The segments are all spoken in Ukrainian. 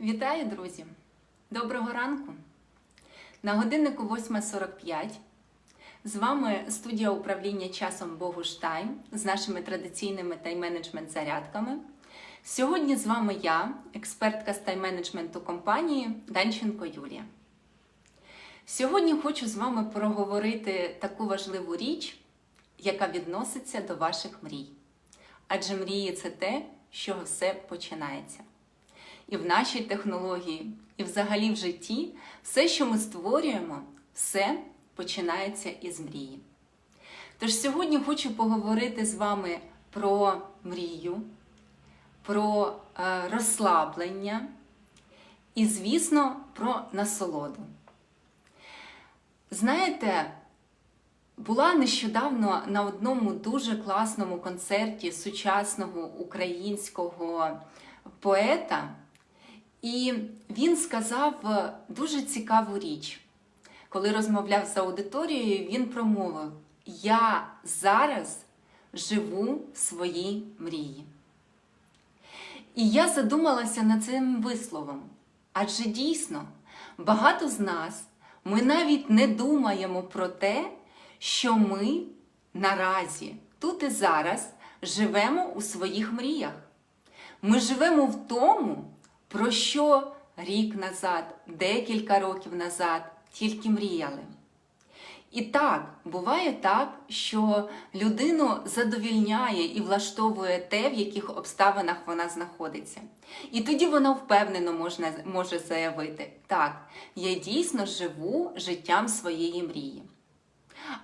Вітаю, друзі! Доброго ранку! На годиннику 8.45. З вами студія управління часом Богуштайм з нашими традиційними тайм-менеджмент зарядками. Сьогодні з вами я, експертка з тайм-менеджменту компанії Данченко Юлія. Сьогодні хочу з вами проговорити таку важливу річ, яка відноситься до ваших мрій. Адже мрії це те, з чого все починається. І в нашій технології, і взагалі в житті, все, що ми створюємо, все починається із мрії. Тож сьогодні хочу поговорити з вами про мрію, про е, розслаблення і, звісно, про насолоду. Знаєте, була нещодавно на одному дуже класному концерті сучасного українського поета, і він сказав дуже цікаву річ. Коли розмовляв з аудиторією, він промовив: Я зараз живу в своїй мрії. І я задумалася над цим висловом. Адже дійсно, багато з нас ми навіть не думаємо про те, що ми наразі, тут і зараз, живемо у своїх мріях. Ми живемо в тому, про що рік назад, декілька років назад тільки мріяли. І так, буває так, що людину задовільняє і влаштовує те, в яких обставинах вона знаходиться. І тоді вона впевнено можна, може заявити: так, я дійсно живу життям своєї мрії.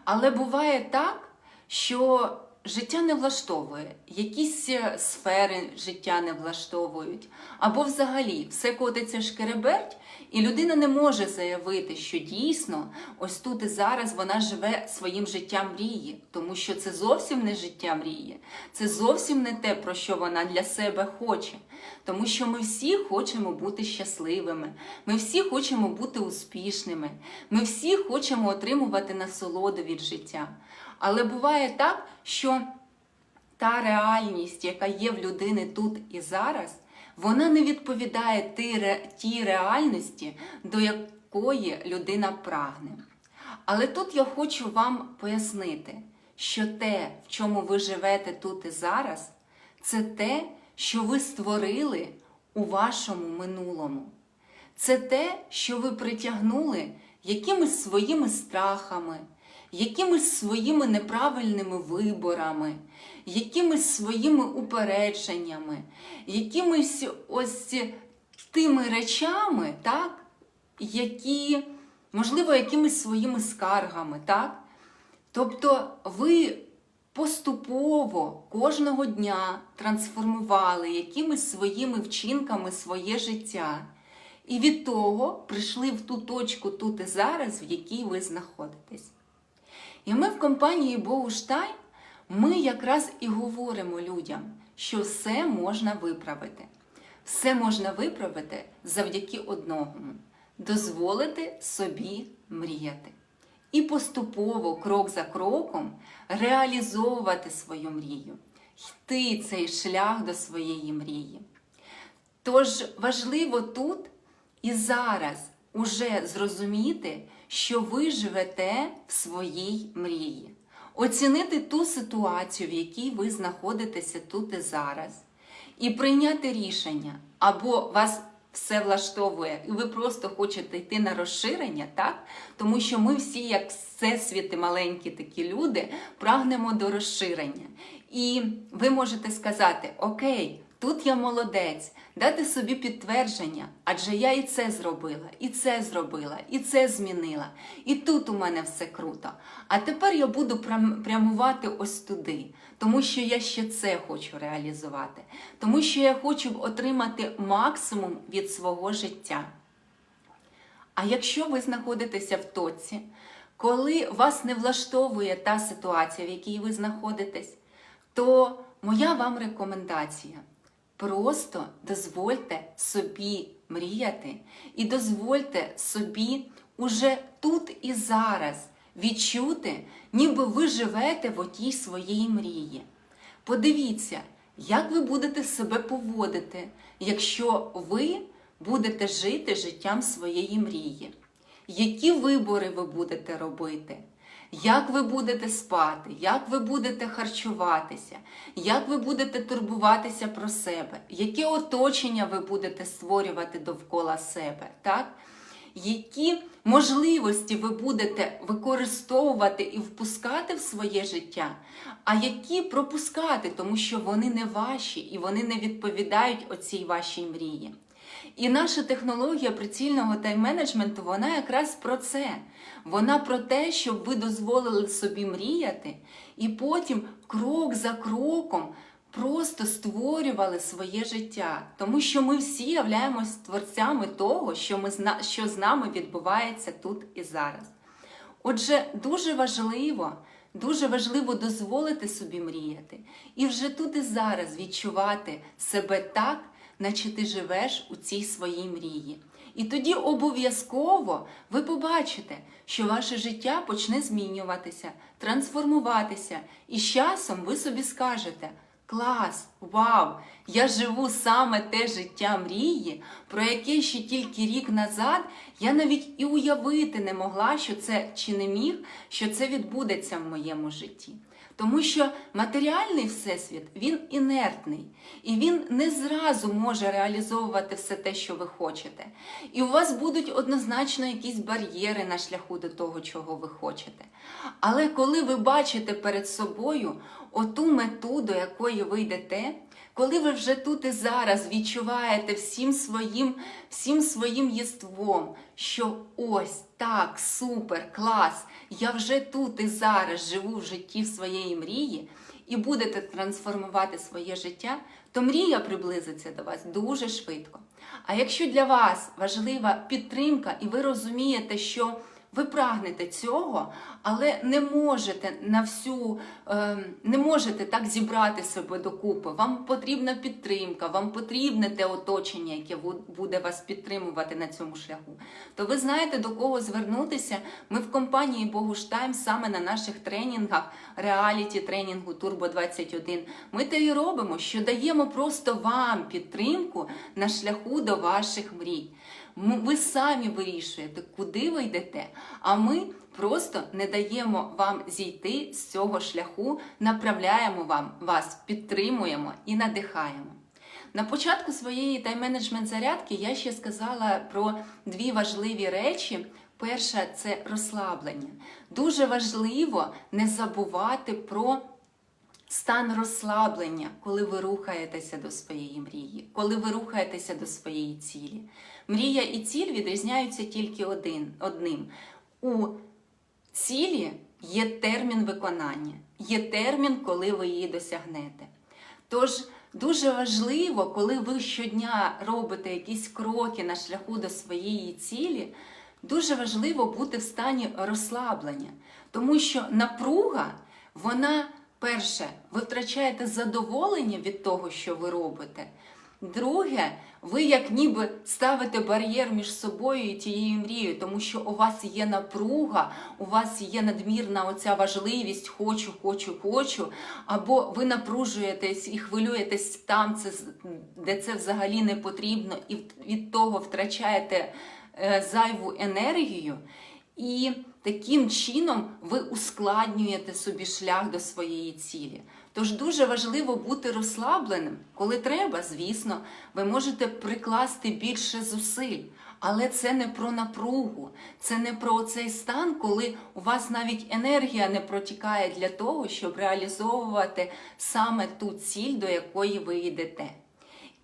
Але буває так, що життя не влаштовує, якісь сфери життя не влаштовують, або взагалі все котиться шкереберть, і людина не може заявити, що дійсно ось тут і зараз вона живе своїм життям мрії, тому що це зовсім не життя мрії, це зовсім не те, про що вона для себе хоче. Тому що ми всі хочемо бути щасливими, ми всі хочемо бути успішними, ми всі хочемо отримувати насолоду від життя. Але буває так, що та реальність, яка є в людини тут і зараз, вона не відповідає тій реальності, до якої людина прагне. Але тут я хочу вам пояснити, що те, в чому ви живете тут і зараз, це те, що ви створили у вашому минулому. Це те, що ви притягнули якимись своїми страхами, якимись своїми неправильними виборами, якимись своїми упередженнями, якимись ось тими речами, так, які, можливо, якимись своїми скаргами. так? Тобто ви поступово кожного дня трансформували якимись своїми вчинками своє життя. І від того прийшли в ту точку тут і зараз, в якій ви знаходитесь. І ми в компанії Боуштайм, ми якраз і говоримо людям, що все можна виправити. Все можна виправити завдяки одному дозволити собі мріяти. І поступово, крок за кроком, реалізовувати свою мрію, йти цей шлях до своєї мрії. Тож важливо тут і зараз уже зрозуміти, що ви живете в своїй мрії, оцінити ту ситуацію, в якій ви знаходитеся тут і зараз, і прийняти рішення, або вас все влаштовує, і ви просто хочете йти на розширення, так? Тому що ми всі, як всесвіти, маленькі такі люди, прагнемо до розширення. І ви можете сказати: Окей, тут я молодець, дати собі підтвердження, адже я і це зробила, і це зробила, і це змінила. І тут у мене все круто. А тепер я буду прямувати ось туди, тому що я ще це хочу реалізувати, тому що я хочу отримати максимум від свого життя. А якщо ви знаходитеся в тоці, коли вас не влаштовує та ситуація, в якій ви знаходитесь, то моя вам рекомендація. Просто дозвольте собі мріяти. І дозвольте собі уже тут і зараз відчути, ніби ви живете в отій своїй мрії. Подивіться, як ви будете себе поводити, якщо ви будете жити життям своєї мрії, які вибори ви будете робити, як ви будете спати, як ви будете харчуватися, як ви будете турбуватися про себе, яке оточення ви будете створювати довкола себе. так? які можливості ви будете використовувати і впускати в своє життя, а які пропускати, тому що вони не ваші і вони не відповідають оцій вашій мрії. І наша технологія прицільного тайм-менеджменту, вона якраз про це. Вона про те, щоб ви дозволили собі мріяти, і потім крок за кроком просто створювали своє життя, тому що ми всі являємось творцями того, що, ми, що з нами відбувається тут і зараз. Отже, дуже важливо, дуже важливо дозволити собі мріяти і вже тут і зараз відчувати себе так, наче ти живеш у цій своїй мрії. І тоді обов'язково ви побачите, що ваше життя почне змінюватися, трансформуватися, і з часом ви собі скажете. Клас, вау! Я живу саме те життя мрії, про яке ще тільки рік назад я навіть і уявити не могла, що це чи не міг, що це відбудеться в моєму житті. Тому що матеріальний всесвіт він інертний, і він не зразу може реалізовувати все те, що ви хочете. І у вас будуть однозначно якісь бар'єри на шляху до того, чого ви хочете. Але коли ви бачите перед собою оту мету, до якої ви йдете, коли ви вже тут і зараз відчуваєте всім своїм, всім своїм єством, що ось так, супер, клас, я вже тут і зараз живу в житті своєї мрії, і будете трансформувати своє життя, то мрія приблизиться до вас дуже швидко. А якщо для вас важлива підтримка, і ви розумієте, що ви прагнете цього, але не можете на всю е, не можете так зібрати себе докупи. Вам потрібна підтримка, вам потрібне те оточення, яке буде вас підтримувати на цьому шляху. То ви знаєте до кого звернутися. Ми в компанії Богуштайм саме на наших тренінгах, реаліті тренінгу Турбо 21. Ми те і робимо, що даємо просто вам підтримку на шляху до ваших мрій. Ви самі вирішуєте, куди ви йдете, а ми просто не даємо вам зійти з цього шляху, направляємо вам вас, підтримуємо і надихаємо. На початку своєї тайм-менеджмент зарядки я ще сказала про дві важливі речі. Перша це розслаблення. Дуже важливо не забувати про стан розслаблення, коли ви рухаєтеся до своєї мрії, коли ви рухаєтеся до своєї цілі. Мрія і ціль відрізняються тільки один, одним. У цілі є термін виконання, є термін, коли ви її досягнете. Тож дуже важливо, коли ви щодня робите якісь кроки на шляху до своєї цілі, дуже важливо бути в стані розслаблення, тому що напруга, вона перше, ви втрачаєте задоволення від того, що ви робите. Друге, ви як ніби ставите бар'єр між собою і тією мрією, тому що у вас є напруга, у вас є надмірна оця важливість хочу, хочу, хочу, або ви напружуєтесь і хвилюєтесь там, де це взагалі не потрібно, і від того втрачаєте е, зайву енергію. І таким чином ви ускладнюєте собі шлях до своєї цілі. Тож дуже важливо бути розслабленим. Коли треба, звісно, ви можете прикласти більше зусиль. Але це не про напругу, це не про цей стан, коли у вас навіть енергія не протікає для того, щоб реалізовувати саме ту ціль, до якої ви йдете.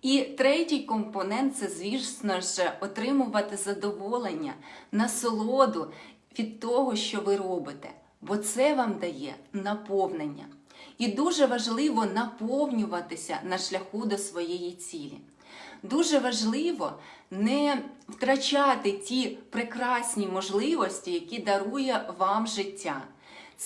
І третій компонент це, звісно ж, отримувати задоволення, насолоду від того, що ви робите, бо це вам дає наповнення. І дуже важливо наповнюватися на шляху до своєї цілі. Дуже важливо не втрачати ті прекрасні можливості, які дарує вам життя.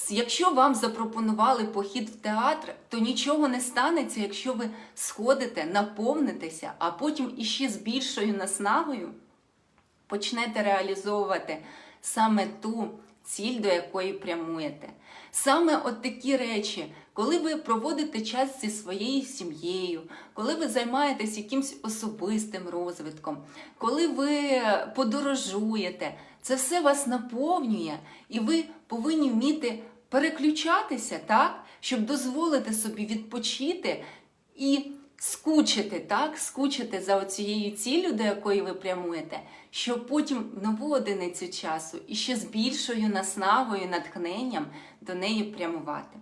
Якщо вам запропонували похід в театр, то нічого не станеться, якщо ви сходите, наповнитеся, а потім іще з більшою наснагою почнете реалізовувати саме ту ціль, до якої прямуєте. Саме от такі речі, коли ви проводите час зі своєю сім'єю, коли ви займаєтесь якимсь особистим розвитком, коли ви подорожуєте, це все вас наповнює, і ви повинні вміти переключатися, так, щоб дозволити собі відпочити і скучити, так, скучити за оцією ціллю, до якої ви прямуєте, щоб потім нову одиницю часу і ще з більшою наснагою, натхненням до неї прямувати.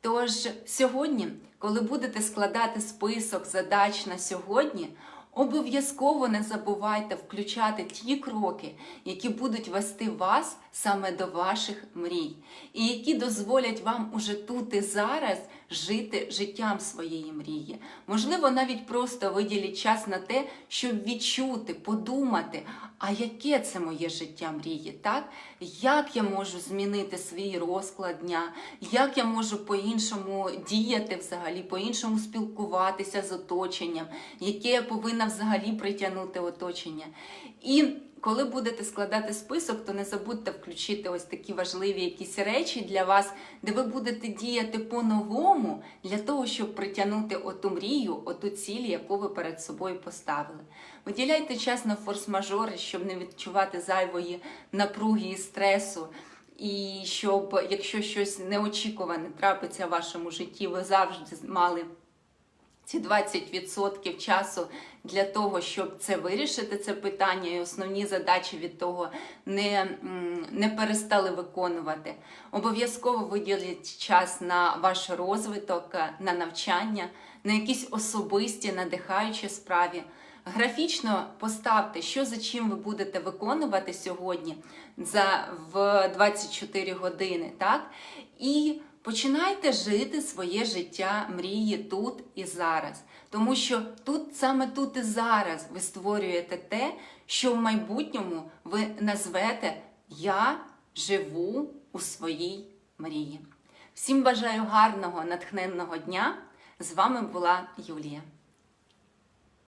Тож сьогодні, коли будете складати список задач на сьогодні, обов'язково не забувайте включати ті кроки, які будуть вести вас саме до ваших мрій, і які дозволять вам уже тут і зараз жити життям своєї мрії. Можливо, навіть просто виділіть час на те, щоб відчути, подумати, а яке це моє життя мрії, так? Як я можу змінити свій розклад дня, як я можу по-іншому діяти взагалі, по-іншому спілкуватися з оточенням, яке я повинна взагалі притягнути оточення. І коли будете складати список, то не забудьте включити ось такі важливі якісь речі для вас, де ви будете діяти по-новому для того, щоб притягнути оту мрію, оту ціль, яку ви перед собою поставили. Виділяйте час на форс-мажори, щоб не відчувати зайвої напруги і стресу. І щоб, якщо щось неочікуване трапиться в вашому житті, ви завжди мали ці 20% часу для того, щоб це вирішити, це питання, і основні задачі від того не, не перестали виконувати. Обов'язково виділіть час на ваш розвиток, на навчання, на якісь особисті, надихаючі справі. Графічно поставте, що за чим ви будете виконувати сьогодні за в 24 години, так? І починайте жити своє життя мрії тут і зараз. Тому що тут, саме тут і зараз, ви створюєте те, що в майбутньому ви назвете Я живу у своїй мрії. Всім бажаю гарного, натхненного дня! З вами була Юлія.